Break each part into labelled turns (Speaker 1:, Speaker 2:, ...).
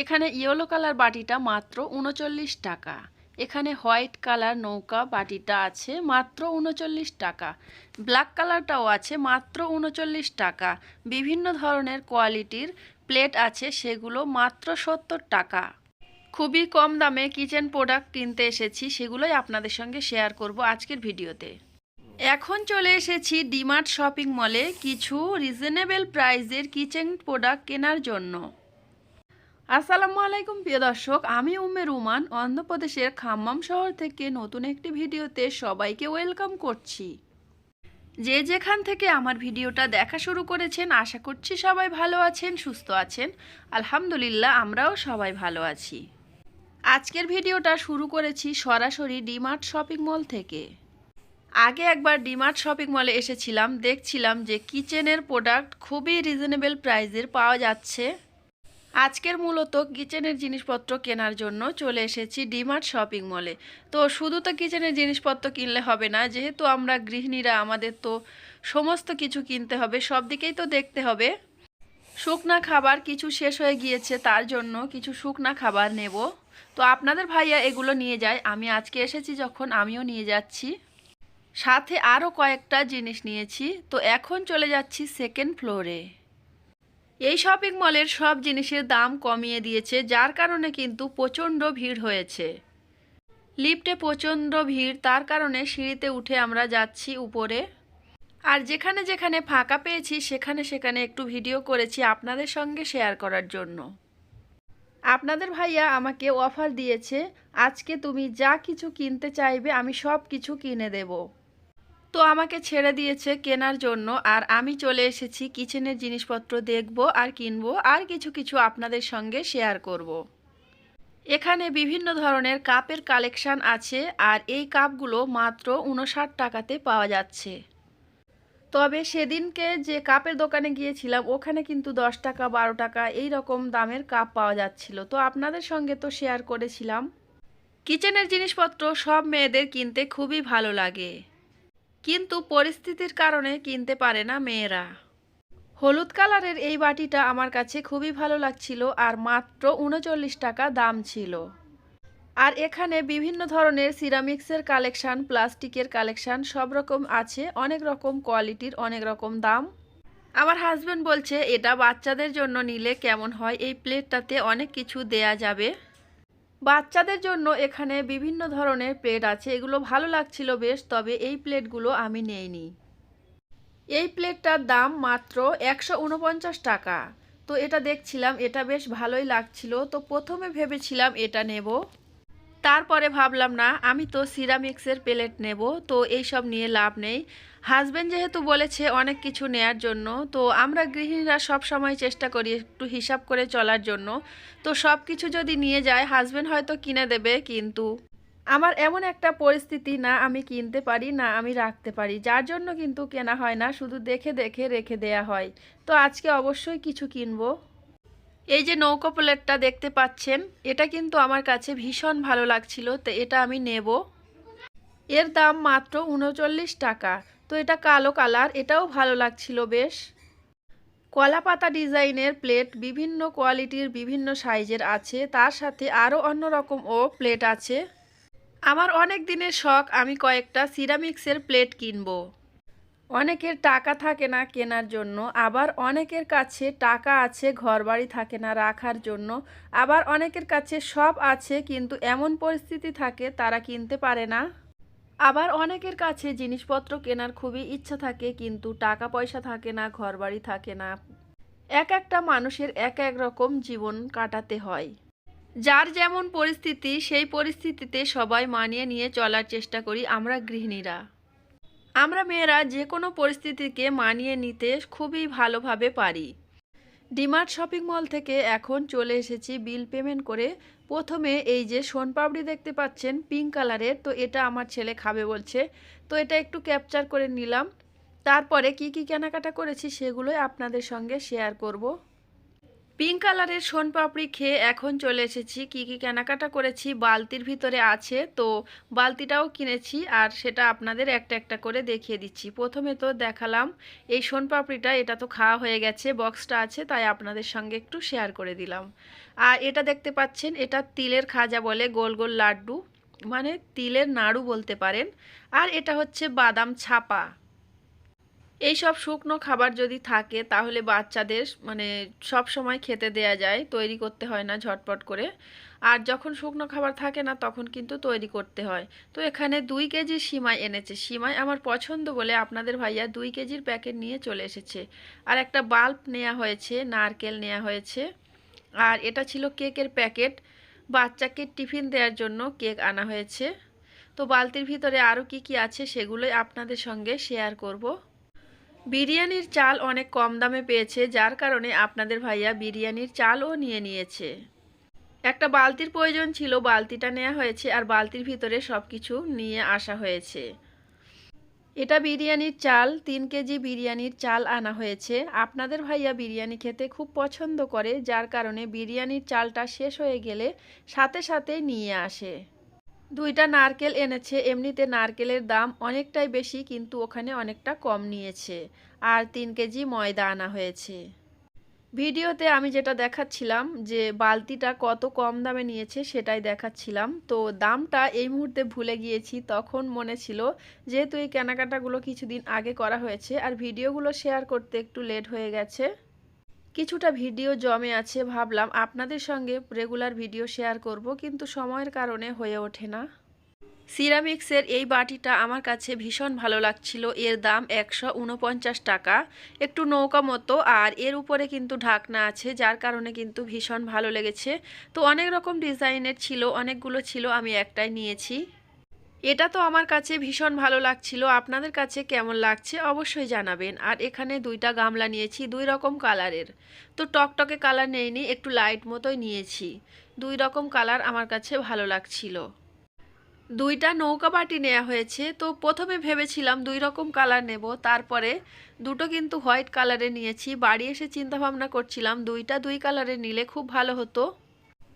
Speaker 1: এখানে yellow colour বাটিটা মাত্র উনচল্লিশ টাকা। এখানে হোয়াইট কালার নৌকা বাটিটা আছে মাত্র উনচল্লিশ টাকা। ব্ল্যাক কালারটাও আছে মাত্র উনচল্লিশ টাকা। বিভিন্ন ধরনের কোয়ালিটির প্লেট আছে সেগুলো মাত্র সত্তর টাকা। খুবই কম দামে কিচেন প্রোডাক্ট কিনতে এসেছি, সেগুলোই আপনাদের সঙ্গে শেয়ার করব আজকের ভিডিওতে। এখন চলে এসেছি ডিমার্ট শপিং মলে কিছু রিজনেবল প্রাইজের কিচেন প্রোডাক্ট কেনার জন্য। আসসালামু আলাইকুম, প্রিয় দর্শক। আমি উমে রুমান, অন্ধ্রপ্রদেশের খাম্মাম শহর থেকে নতুন একটি ভিডিওতে সবাইকে ওয়েলকাম করছি। যে যেখান থেকে আমার ভিডিওটা দেখা শুরু করেছেন, আশা করছি সবাই ভালো আছেন, সুস্থ আছেন। আলহামদুলিল্লাহ, আমরাও সবাই ভালো আছি। আজকের ভিডিওটা শুরু করেছি সরাসরি ডিমার্ট শপিং মল থেকে। আগে একবার ডিমার্ট শপিং মলে এসেছিলাম, দেখছিলাম যে কিচেনের প্রোডাক্ট খুবই রিজনেবল প্রাইসের পাওয়া যাচ্ছে। আজকের মূলত কিচেনের জিনিসপত্র কেনার জন্য চলে এসেছি ডিমার্ট শপিং মলে। তো শুধু তো কিচেনের জিনিসপত্র কিনলে হবে না, যেহেতু আমরা গৃহিণীরা, আমাদের তো সমস্ত কিছু কিনতে হবে, সব দিকেই তো দেখতে হবে। শুকনা খাবার কিছু শেষ হয়ে গিয়েছে, তার জন্য কিছু শুকনা খাবার নেব। তো আপনাদের ভাইয়া এগুলো নিয়ে যায়। আমি আজকে এসেছি যখন, আমিও নিয়ে যাচ্ছি। সাথে আরও কয়েকটা জিনিস নিয়েছি। তো এখন চলে যাচ্ছি সেকেন্ড ফ্লোরে এই শপিং মলের সব জিনিসের দাম কমিয়ে দিয়েছে, যার কারণে কিন্তু প্রচণ্ড ভিড় হয়েছে। লিফটে প্রচণ্ড ভিড়, তার কারণে সিঁড়িতে উঠে আমরা যাচ্ছি উপরে। আর যেখানে যেখানে ফাঁকা পেয়েছি, সেখানে সেখানে একটু ভিডিও করেছি আপনাদের সঙ্গে শেয়ার করার জন্য। আপনাদের ভাইয়া আমাকে অফার দিয়েছে, আজকে তুমি যা কিছু কিনতে চাইবে, আমি সব কিছু কিনে দেব। তো আমাকে ছেড়ে দিয়েছে কেনার জন্য, আর আমি চলে এসেছি কিচেনের জিনিসপত্র দেখব আর কিনবো আর কিছু কিছু আপনাদের সঙ্গে শেয়ার করব। এখানে বিভিন্ন ধরনের কাপের কালেকশান আছে, আর এই কাপগুলো মাত্র উনষাট টাকাতে পাওয়া যাচ্ছে। তবে সেদিনকে যে কাপের দোকানে গিয়েছিলাম, ওখানে কিন্তু দশ টাকা, বারো টাকা এই রকম দামের কাপ পাওয়া যাচ্ছিল। তো আপনাদের সঙ্গে তো শেয়ার করেছিলাম। কিচেনের জিনিসপত্র সব মেয়েদের কিনতে খুবই ভালো লাগে। কিন্তু পরিস্থিতির কারণে কিনতে পারে না মেয়েরা। হলুদ কালারের এই বাটিটা আমার কাছে খুবই ভালো লাগছিল আর মাত্র উনচল্লিশ টাকা দাম ছিল। আর এখানে বিভিন্ন ধরনের সিরামিক্সের কালেকশান, প্লাস্টিকের কালেকশান, সব রকম আছে, অনেক রকম কোয়ালিটির, অনেক রকম দাম। আমার হাজব্যান্ড বলছে, এটা বাচ্চাদের জন্য নিলে কেমন হয়? এই প্লেটটাতে অনেক কিছু দেয়া যাবে। বাচ্চাদের জন্য এখানে বিভিন্ন ধরনের প্লেট আছে। এগুলো ভালো লাগছিল বেশ, তবে এই প্লেটগুলো আমি নেইনি। এই প্লেটটার দাম মাত্র একশো উনপঞ্চাশ টাকা। তো এটা দেখছিলাম, এটা বেশ ভালোই লাগছিল। তো প্রথমে ভেবেছিলাম এটা নেব। তারপরে ভাবলাম, না, আমি তো সিরামিক্সের প্লেট নেব, তো এইসব নিয়ে লাভ নেই। হাজব্যান্ড যেহেতু বলেছে অনেক কিছু নেয়ার জন্য, তো আমরা গৃহিণীরা সব সময় চেষ্টা করি একটু হিসাব করে চলার জন্য। তো সব কিছু যদি নিয়ে যায় হাজব্যান্ড হয়তো কিনে দেবে, কিন্তু আমার এমন একটা পরিস্থিতি, না, আমি কিনতে পারি, না, আমি রাখতে পারি। যার জন্য কিন্তু কেনা হয় না, শুধু দেখে দেখে রেখে দেয়া হয়। তো আজকে অবশ্যই কিছু কিনবো। এই যে নৌকো প্লেটটা দেখতে পাচ্ছেন, এটা কিন্তু আমার কাছে ভীষণ ভালো লাগছিল, তো এটা আমি নেব। এর দাম মাত্র উনচল্লিশ টাকা, তো এটা কালো কালার, এটাও ভালো লাগছিল বেশ। কলা পাতা ডিজাইনের প্লেট বিভিন্ন কোয়ালিটির, বিভিন্ন সাইজের আছে, তার সাথে আরও অন্য রকম ও প্লেট আছে। আমার অনেক দিনের শখ, আমি কয়েকটা সিরামিক্সের প্লেট কিনবো। অনেকের টাকা থাকে না কেনার জন্য, আবার অনেকের কাছে টাকা আছে, ঘরবাড়ি থাকে না রাখার জন্য, আবার অনেকের কাছে সব আছে কিন্তু এমন পরিস্থিতি থাকে তারা কিনতে পারে না। আবার অনেকের কাছে জিনিসপত্র কেনার খুবই ইচ্ছা থাকে কিন্তু টাকা পয়সা থাকে না, ঘরবাড়ি থাকে না। এক একটা মানুষের এক এক রকম জীবন কাটাতে হয়। যার যেমন পরিস্থিতি, সেই পরিস্থিতিতে সবাই মানিয়ে নিয়ে চলার চেষ্টা করি আমরা গৃহিণীরা। আমরা মেয়েরা যে কোনো পরিস্থিতিকে মানিয়ে নিতে খুবই ভালোভাবে পারি। ডিমার্ট শপিং মল থেকে এখন চলে এসেছি বিল পেমেন্ট করে। প্রথমে এই যে সোনপাপড়ি দেখতে পাচ্ছেন, পিঙ্ক কালারের, তো এটা আমার ছেলে খাবে বলছে। তো এটা একটু ক্যাপচার করে নিলাম। তারপরে কি কি কেনাকাটা করেছি সেগুলোই আপনাদের সঙ্গে শেয়ার করব। পিঙ্ক কালারের সোনপাপড়ি খেয়ে এখন চলে এসেছি। কি কি কেনাকাটা করেছি? বালতির ভিতরে আছে, তো বালতিটাও কিনেছি আর সেটা আপনাদের একটা একটা করে দেখিয়ে দিচ্ছি। প্রথমে তো দেখালাম, এই সোনপাপড়িটা, এটা তো খাওয়া হয়ে গেছে, বক্সটা আছে, তাই আপনাদের সঙ্গে একটু শেয়ার করে দিলাম। আর এটা দেখতে পাচ্ছেন, এটা তিলের খাজা বলে, গোল গোল লাড্ডু মানে তিলের নাড়ু বলতে পারেন। আর এটা হচ্ছে বাদাম ছাপা। এইসব শুকনো খাবার যদি থাকে, তাহলে বাচ্চাদের মানে সব সময় খেতে দেয়া যায়, তৈরি করতে হয় না ঝটপট করে। আর যখন শুকনো খাবার থাকে না, তখন কিন্তু তৈরি করতে হয়। তো এখানে দুই কেজি সিমাই এনেছে। সিমাই আমার পছন্দ বলে আপনাদের ভাইয়া দুই কেজির প্যাকেট নিয়ে চলে এসেছে। আর একটা বাল্ব নেওয়া হয়েছে, নারকেল নেওয়া হয়েছে। আর এটা ছিল কেকের প্যাকেট। বাচ্চাকে টিফিন দেওয়ার জন্য কেক আনা হয়েছে। তো বালতির ভিতরে আরও কি কি আছে, সেগুলোই আপনাদের সঙ্গে শেয়ার করব। বিরিয়ানির চাল অনেক কম দামে পেয়েছে, যার কারণে আপনাদের ভাইয়া বিরিয়ানির চালও নিয়ে নিয়েছে। একটা বালতির প্রয়োজন ছিল, বালতিটা নেওয়া হয়েছে আর বালতির ভিতরে সব কিছু নিয়ে আসা হয়েছে। এটা বিরিয়ানির চাল, তিন কেজি বিরিয়ানির চাল আনা হয়েছে। আপনাদের ভাইয়া বিরিয়ানি খেতে খুব পছন্দ করে, যার কারণে বিরিয়ানির চালটা শেষ হয়ে গেলে সাথে সাথে নিয়ে আসে। দুইটা নারকেল এনেছে, এমনিতে নারকেলের দাম অনেকটাই বেশি, কিন্তু ওখানে অনেকটা কম নিয়েছে। আর তিন কেজি ময়দা আনা হয়েছে। ভিডিওতে আমি যেটা দেখাচ্ছিলাম, যে বালতিটা কত কম দামে নিয়েছে, সেটাই দেখাচ্ছিলাম। তো দামটা এই মুহূর্তে ভুলে গিয়েছি, তখন মনে ছিল যেহেতু এই কেনাকাটাগুলো কিছুদিন আগে করা হয়েছে, আর ভিডিওগুলো শেয়ার করতে একটু লেট হয়ে গেছে। কিছুটা ভিডিও জমে আছে, ভাবলাম আপনাদের সঙ্গে রেগুলার ভিডিও শেয়ার করব, কিন্তু সময়ের কারণে হয়ে ওঠে না। সিরামিক্সের এই বাটিটা আমার কাছে ভীষণ ভালো লাগছিল। এর দাম একশো উনপঞ্চাশ টাকা, একটু নৌকা মতো, আর এর উপরে কিন্তু ঢাকনা আছে, যার কারণে কিন্তু ভীষণ ভালো লেগেছে। তো অনেক রকম ডিজাইনের ছিল, অনেকগুলো ছিল, আমি একটাই নিয়েছি। এটা তো আমার কাছে ভীষণ ভালো লাগছিল। আপনাদের কাছে কেমন লাগছে অবশ্যই জানাবেন। আর এখানে দুইটা গামলা নিয়েছি, দুই রকম কালারের। তো টকটকে কালার নেইনি একটু লাইট মতোই নিয়েছি। দুই রকম কালার আমার কাছে ভালো লাগছিল। দুইটা নৌকা বাটি নেওয়া হয়েছে। তো প্রথমে ভেবেছিলাম দুই রকম কালার নেব। তারপরে দুটো কিন্তু হোয়াইট কালারে নিয়েছি। বাড়ি এসে চিন্তা ভাবনা করছিলাম, দুইটা দুই কালারে নিলে খুব ভালো হতো।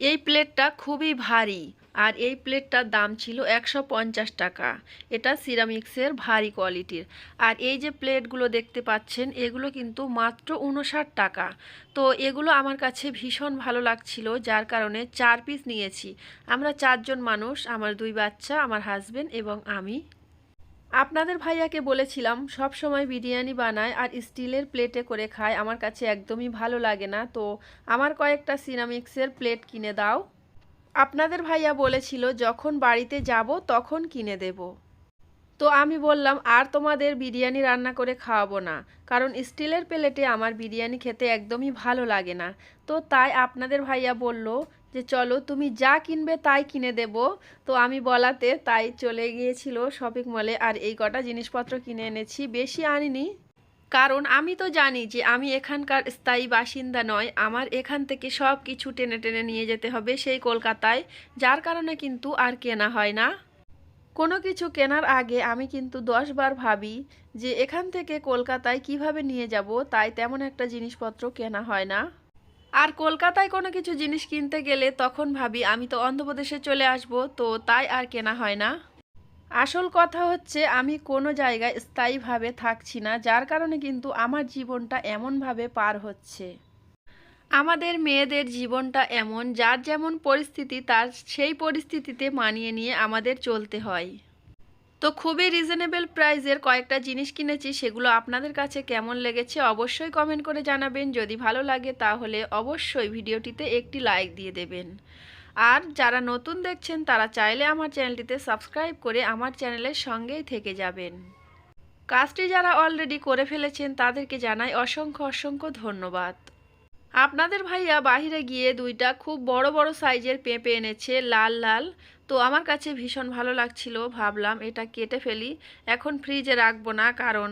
Speaker 1: এই প্লেটটা খুবই ভারী। আর এই প্লেটটার দাম ছিল একশো পঞ্চাশ টাকা। এটা সিরামিক্সের ভারী কোয়ালিটির। আর এই যে প্লেটগুলো দেখতে পাচ্ছেন, এগুলো কিন্তু মাত্র উনষাট টাকা। তো এগুলো আমার কাছে ভীষণ ভালো লাগছিল, যার কারণে চার পিস নিয়েছি। আমরা চারজন মানুষ, আমার দুই বাচ্চা, আমার হাজবেন্ড এবং আমি। আপনাদের ভাইয়াকে বলেছিলাম, সব সময় বিরিয়ানি বানায় আর স্টিলের প্লেটে করে খায়। আমার কাছে একদমই ভালো লাগে না। তো আমার কয়েকটা সিরামিক্সের প্লেট কিনে দাও। আপনাদের ভাইয়া বলেছিল, যখন বাড়িতে যাব, তখন কিনে দেব। তো আমি বললাম, আর তোমাদের বিরিয়ানি রান্না করে খাওয়াবো না, কারণ স্টিলের প্লেটে আমার বিরিয়ানি খেতে একদমই ভালো লাগে না। তো তাই আপনাদের ভাইয়া বলল যে, চলো, তুমি যা কিনবে তাই কিনে দেব। তো আমি বলাতে তাই চলে গিয়েছিল শপিং মলে আর এই কটা জিনিসপত্র কিনে এনেছি। বেশি আনিনি কারণ আমি তো জানি যে আমি এখানকার স্থায়ী বাসিন্দা নয়, আমার এখান থেকে সব কিছু টেনে টেনে নিয়ে যেতে হবে সেই কলকাতায়, যার কারণে কিন্তু আর কেনা হয় না। কোনো কিছু কেনার আগে আমি কিন্তু দশবার ভাবি যে এখান থেকে কলকাতায় কীভাবে নিয়ে যাব, তাই তেমন একটা জিনিসপত্র কেনা হয় না। আর কলকাতায় কোনো কিছু জিনিস কিনতে গেলে তখন ভাবি, আমি তো অন্ধ্রপ্রদেশে চলে আসব, তো তাই আর কেনা হয় না। আসল কথা হচ্ছে, আমি কোনো জায়গায় স্থায়ীভাবে থাকছি না, যার কারণে কিন্তু আমার জীবনটা এমনভাবে পার হচ্ছে। আমাদের মেয়েদের জীবনটা এমন, যার যেমন পরিস্থিতি, তার সেই পরিস্থিতিতে মানিয়ে নিয়ে আমাদের চলতে হয়। তো খুবই রিজনেবল প্রাইসের কয়েকটা জিনিস কিনেছি, সেগুলো আপনাদের কাছে কেমন লেগেছে অবশ্যই কমেন্ট করে জানাবেন। যদি ভালো লাগে তাহলে অবশ্যই ভিডিওটিতে একটি লাইক দিয়ে দেবেন। আর যারা নতুন দেখছেন, তারা চাইলে আমার চ্যানেলটিতে সাবস্ক্রাইব করে আমার চ্যানেলের সঙ্গেই থেকে যাবেন। কাজটি যারা অলরেডি করে ফেলেছেন, তাদেরকে জানাই অসংখ্য অসংখ্য ধন্যবাদ। আপনাদের ভাইয়া বাহিরে গিয়ে দুইটা খুব বড় বড় সাইজের পেঁপে এনেছে, লাল লাল। তো আমার কাছে ভীষণ ভালো লাগছিল, ভাবলাম এটা কেটে ফেলি। এখন ফ্রিজে রাখব না, কারণ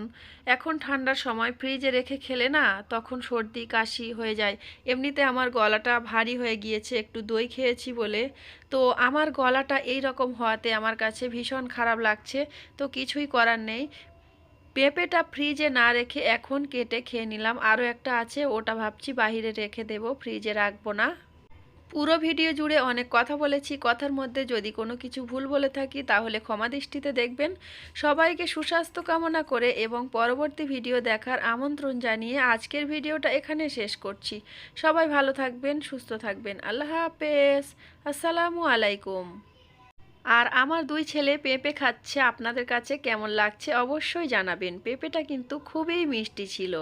Speaker 1: এখন ঠান্ডার সময় ফ্রিজে রেখে খেলে না তখন সর্দি, কাশি হয়ে যায়। এমনিতে আমার গলাটা ভারী হয়ে গিয়েছে, একটু দই খেয়েছি বলে। তো আমার গলাটা এই রকম হওয়াতে আমার কাছে ভীষণ খারাপ লাগছে, তো কিছুই করার নেই। পেঁপেটা ফ্রিজে না রেখে এখন কেটে খেয়ে নিলাম। আরও একটা আছে, ওটা ভাবছি বাইরে রেখে দেব, ফ্রিজে রাখব না। পুরো ভিডিও জুড়ে অনেক কথা বলেছি, কথার মধ্যে যদি কোনো কিছু ভুল বলে থাকি তাহলে ক্ষমা দৃষ্টিতে দেখবেন। সবাইকে সুস্বাস্থ্য কামনা করে এবং পরবর্তী ভিডিও দেখার আমন্ত্রণ জানিয়ে আজকের ভিডিওটা এখানে শেষ করছি। সবাই ভালো থাকবেন, সুস্থ থাকবেন। আল্লাহ হাফেজ। আসসালামু আলাইকুম। আর আমার দুই ছেলে পেঁপে খাচ্ছে, আপনাদের কাছে কেমন লাগছে অবশ্যই জানাবেন। পেঁপেটা কিন্তু খুবই মিষ্টি ছিল।